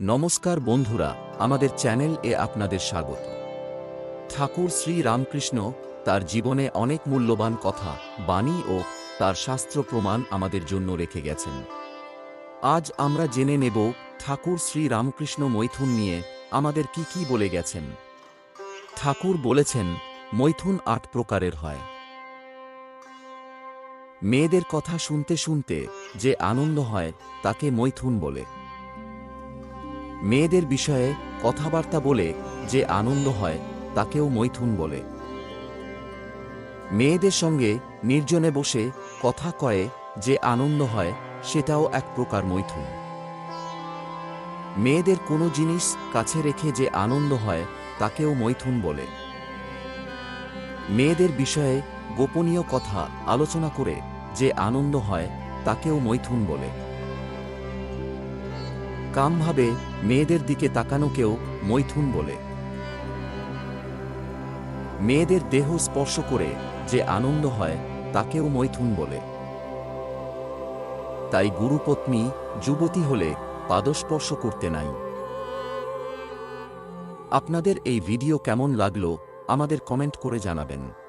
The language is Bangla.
নমস্কার বন্ধুরা, আমাদের চ্যানেল এ আপনাদের স্বাগত। ঠাকুর শ্রী রামকৃষ্ণ তার জীবনে অনেক মূল্যবান কথা, বাণী ও তার শাস্ত্র প্রমাণ আমাদের জন্য রেখে গেছেন। আজ আমরা জেনে নেব ঠাকুর শ্রী রামকৃষ্ণ মৈথুন নিয়ে আমাদের কি কি বলে গেছেন। ঠাকুর বলেছেন, মৈথুন আট প্রকারের হয়। মেয়েদের কথা শুনতে শুনতে যে আনন্দ হয়, তাকে মৈথুন বলে। মেয়েদের বিষয়ে কথাবার্তা বলে যে আনন্দ হয়, তাকেও মৈথুন বলে। মেয়েদের সঙ্গে নির্জনে বসে কথা কয়ে যে আনন্দ হয়, সেটাও এক প্রকার মৈথুন। মেয়েদের কোনো জিনিস কাছে রেখে যে আনন্দ হয়, তাকেও মৈথুন বলে। মেয়েদের বিষয়ে গোপনীয় কথা আলোচনা করে যে আনন্দ হয়, তাকেও মৈথুন বলে। কামভাবে মেয়েদের দিকে তাকানোকেও মৈথুন বলে। মেয়েদের দেহ স্পর্শ করে যে আনন্দ হয়, তাকেও মৈথুন বলে। তাই গুরুপত্নী যুবতী হলে পাদস্পর্শ করতে নাই। আপনাদের এই ভিডিও কেমন লাগল, আমাদের কমেন্ট করে জানাবেন।